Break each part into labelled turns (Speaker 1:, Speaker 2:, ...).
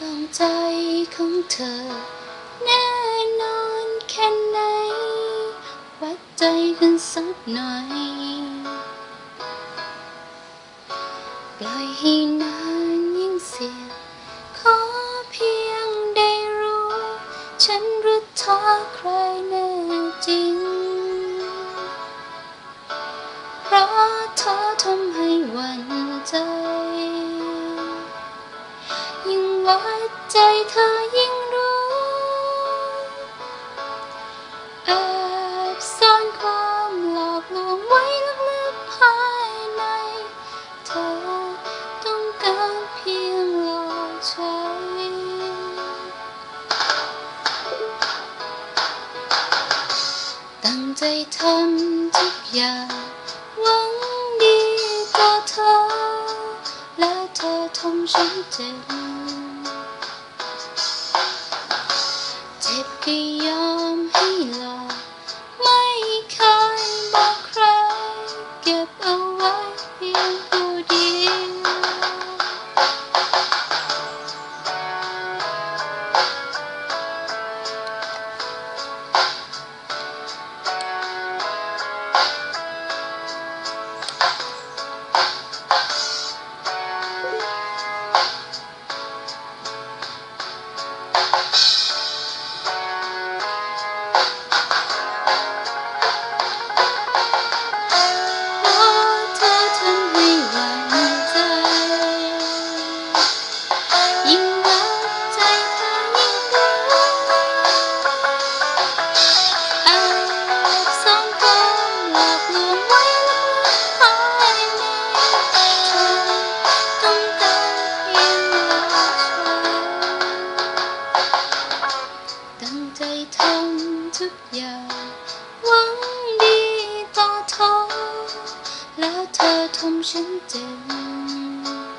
Speaker 1: ลองใจของเธอ แน่นอนแค่ไหน วัดใจกันสักหน่อย ปล่อยให้นานยิ่งเสีย ขอเพียงได้รู้ ฉันรักเธอใครแน่จริง เพราะเธอทำให้หวั่นใจ ยิ่งวัดใจเธอยิ่งรู้แอบซ่อนความหลอกลวงไว้ลึกๆภายใน เธอต้องการเพียงหลอกใช้ตั้งใจทำทุกอย่างหวังดีต่อเธอ และเธอทำฉันเจ็บ ทุกอย่างหวังดีต่อเธอ แล้วเธอทำฉันเจ็บ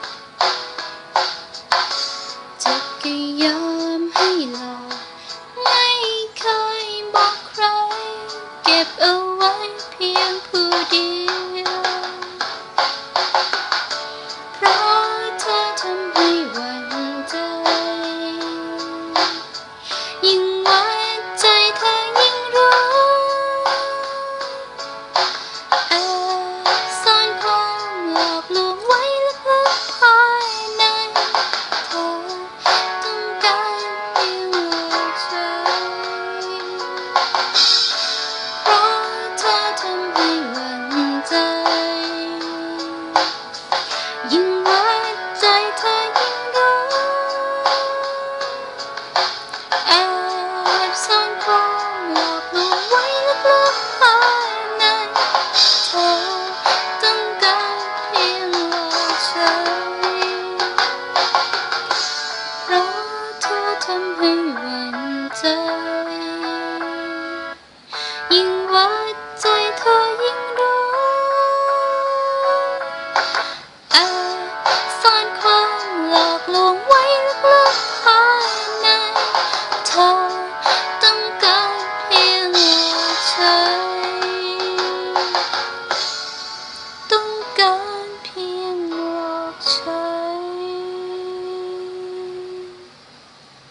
Speaker 1: กๆ